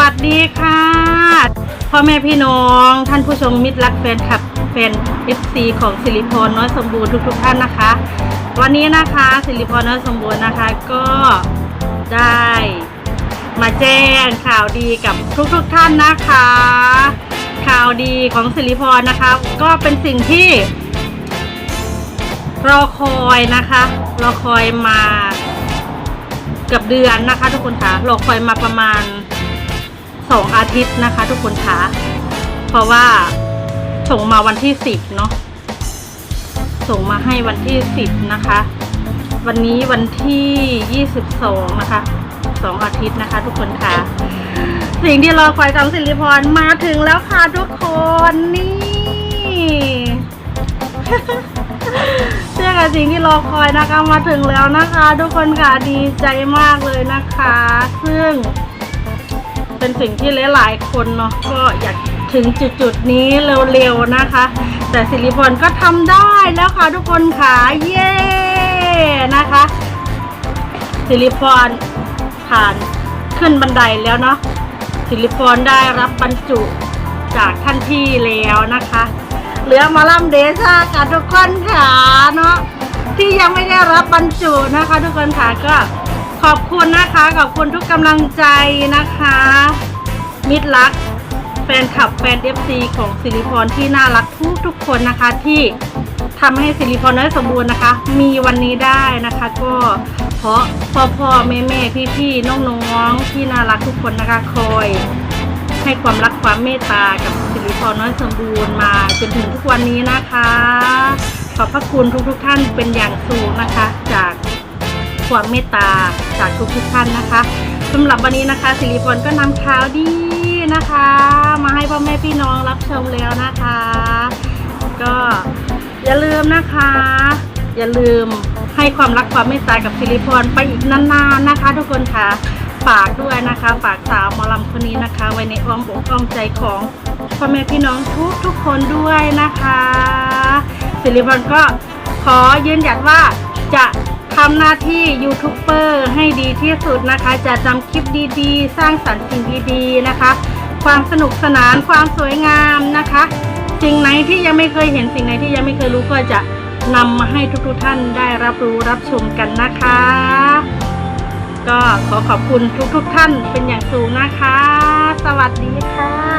วัสดีค่ะพ่อแม่พี่น้อง ท่านผู้ชมมิตรรักแฟนคลับแฟน FC ของสิริพรน้อยสมบูรณ์ทุกๆท่านนะคะ วันนี้นะคะสิริพรน้อยสมบูรณ์นะคะก็ได้มาแจ้งข่าวดีกับทุกๆท่านนะคะ ข่าวดีของสิริพรนะคะ ก็เป็นสิ่งที่ รอคอยนะคะรอคอยมาเกือบเดือนนะคะ ทุกคนคะรอคอยมาประมาณ สองอาทิตย์นะคะ ทุกคนคะเพราะว่าส่งมาวันที่สิบเนาะส่งมาให้วันที่สิบนะคะ วันนี้วันที่ยี่สิบสองนะคะสองอาทิตย์นะคะ ทุกคนคะสิ่งที่รอคอยของสิริพรมาถึงแล้วค่ะทุกคนนี่เชื่อกับสิ่งที่รอคอยนะคะมาถึงแล้วนะคะ ทุกคนค่ะดีใจมากเลยนะคะ ซึ่ง เป็นสิ่งที่หลายๆคนเนาะก็อยากถึงจุดๆนี้เร็วๆนะคะ แต่สิริพรก็ทำได้แล้วค่ะทุกคนค่ะเย้นะคะ สิริพรผ่านขึ้นบันไดแล้วเนาะสิริพรได้รับบรรจุจากท่านที่แล้วนะคะ เหลือมาล่ำเดชาค่ะทุกคนค่ะเนาะที่ยังไม่ได้รับบรรจุนะคะ ทุกคนค่ะก็ขอบคุณนะคะ ขอบคุณทุกกำลังใจนะคะ มิตรรัก แฟนคลับแฟน FC ของสิริพรที่น่ารักทุกทุกคนนะคะที่ทำให้สิริพรน้อยสมบูรณ์นะคะ มีวันนี้ได้นะคะ ก็เพราะพ่อพ่อแม่แม่พี่พี่น้องน้องที่น่ารักทุกคนนะคะคอย ให้ความรักความเมตตากับสิริพรน้อยสมบูรณ์มาจนถึงทุกวันนี้นะคะ ขอบพระคุณทุกๆท่านเป็นอย่างสูงนะคะ จากความเมตตาจากทุกๆท่านนะคะสำหรับวันนี้นะคะสิริพรก็นำข่าวดี นะคะ มาให้พ่อแม่พี่น้องรับชมแล้วนะคะ ก็อย่าลืมนะคะ อย่าลืมให้ความรักความเมตตากับสิริพรไปอีกนานๆนะคะ ทุกคนค่ะฝากด้วยนะคะฝากสาวมอลำคนนี้นะคะ ไว้ในอ้อมอกอ้อมใจของพ่อแม่พี่น้องทุกทุกคนด้วยนะคะสิริพรก็ขอยืนหยัดว่าจะทำหน้าที่ยูทูบเบอร์ให้ดีที่สุดนะคะ จะจำคลิปดีๆ สร้างสรรค์สิ่งดีๆนะคะ ความสนุกสนานความสวยงามนะคะ สิ่งไหนที่ยังไม่เคยเห็นสิ่งไหนที่ยังไม่เคยรู้ก็จะนำมาให้ทุกๆท่านได้รับรู้รับชมกันนะคะ ก็ขอขอบคุณทุกๆท่านเป็นอย่างสูงนะคะ สวัสดีค่ะ